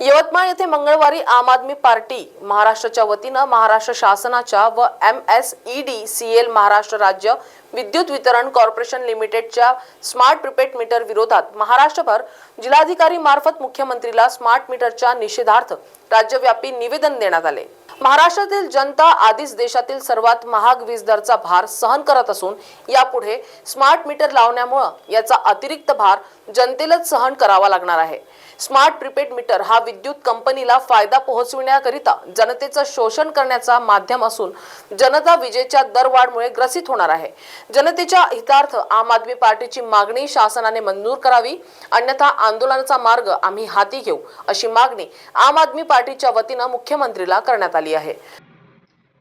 यवतमाळ येथे मंगळवारी आम आदमी पार्टी महाराष्ट्राच्या वतीनं महाराष्ट्र शासनाच्या व M S E D C L Maharashtra राज्य विद्युत वितरण कॉर्पोरेशन लिमिटेडच्या स्मार्ट प्रिपेड मीटर विरोधात महाराष्ट्रभर जिल्हाधिकारी मार्फत मुख्यमंत्रीला स्मार्ट मीटरच्या निषेधार्थ राज्यव्यापी निवेदन देण्यात आले. महाराष्ट्रातील जनता आधीच देशातील सर्वात महाग वीज दरचा भार सहन करत असून यापुढे स्मार्ट मीटर लावण्यामुळं याचा अतिरिक्त भार जनतेलाच सहन करावा लागणार आहे. स्मार्ट प्रिपेड मीटर हा विद्युत कंपनीला फायदा पोहोचविण्याकरिता जनतेचं शोषण करण्याचा माध्यम असून जनता विजेच्या दरवाढमुळे ग्रसित होणार आहे. जनतेच्या हितार्थ आम आदमी पार्टीची मागणी शासनाने मंजूर करावी अन्यथा आंदोलनाचा मार्ग आम्ही हाती घेऊ अशी मागणी आम आदमी पार्टीच्या वतीनं मुख्यमंत्रीला करण्यात आली. आहे.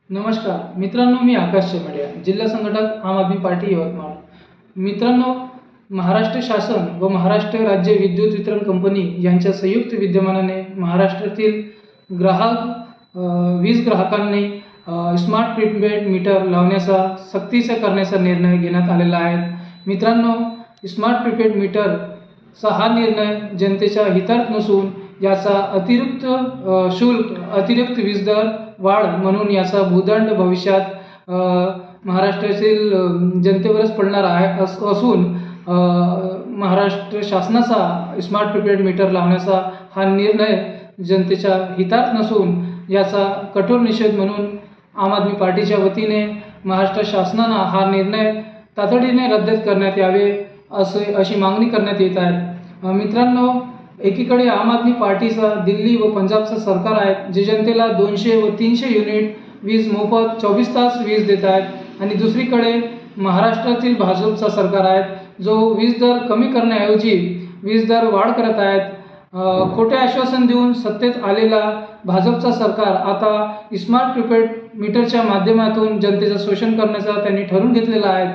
नमस्कार मित्रांनो मी आकाश शेमडिया जिल्हा संघटक आम आदमी पार्टी यवतमाळ. मित्रांनो महाराष्ट्र शासन व महाराष्ट्र राज्य विद्युत वितरण कंपनी यांच्या संयुक्त विद्यमानाने महाराष्ट्रातील ग्राहक वीज ग्राहकांनी स्मार्ट प्रीपेड मीटर लावण्याचा सक्तीचा करण्याचा निर्णय घेण्यात आलेला आहे. मित्रांनो स्मार्ट प्रीपेड मीटरचा हा निर्णय जनतेच्या हितार्थ नसून याचा अतिरिक्त शुल्क अतिरिक्त वीज दर वाढ म्हणून याचा भूदंड भविष्यात महाराष्ट्रातील जनतेवरच पडणार आहे अस असून महाराष्ट्र शासनाचा स्मार्ट प्रिपेड मीटर लावण्याचा हा निर्णय जनतेच्या हितात नसून याचा कठोर निषेध म्हणून आम आदमी पार्टीच्या वतीने महाराष्ट्र शासनानं हा निर्णय तातडीने रद्द करण्यात यावे असे अशी मागणी करण्यात येत आहे. मित्रांनो एकीकडे आम आदमी पार्टीचा दिल्ली व पंजाबचं सरकार आहे जे जनतेला दोनशे व तीनशे युनिट वीज मोफत चोवीस तास वीज देत आहेत आणि दुसरीकडे महाराष्ट्रातील भाजपचा सरकार आहे जो वीज दर कमी करण्याऐवजी वीज दर वाढ करत आहेत. खोटे आश्वासन देऊन सत्तेत आलेला भाजपचा सरकार आता स्मार्ट प्रिपेड मीटरच्या माध्यमातून जनतेचं शोषण करण्याचा त्यांनी ठरवून घेतलेला आहे.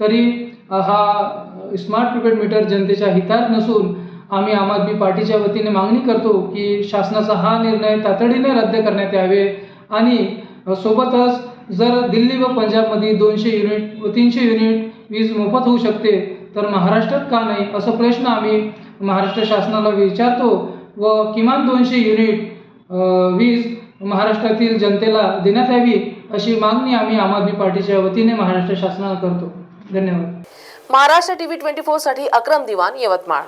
तरी हा स्मार्ट प्रिपेड मीटर जनतेच्या हितात नसून आम्ही आम आदमी पार्टीच्या वतीने मागणी करतो की शासनाचा हा निर्णय तातडीने रद्द करण्यात यावे. आणि सोबतच जर दिल्ली व पंजाबमध्ये दोनशे युनिट व तीनशे युनिट वीज मोफत होऊ शकते तर महाराष्ट्रात का नाही? असा प्रश्न आम्ही महाराष्ट्र शासनाला विचारतो व किमान दोनशे युनिट वीज महाराष्ट्रातील जनतेला देण्यात यावी अशी मागणी आम्ही आम आदमी पार्टीच्या वतीने महाराष्ट्र शासनाला करतो. धन्यवाद. महाराष्ट्र टीव्ही ट्वेंटी फोरसाठी अक्रम दिवाण यवतमाळ.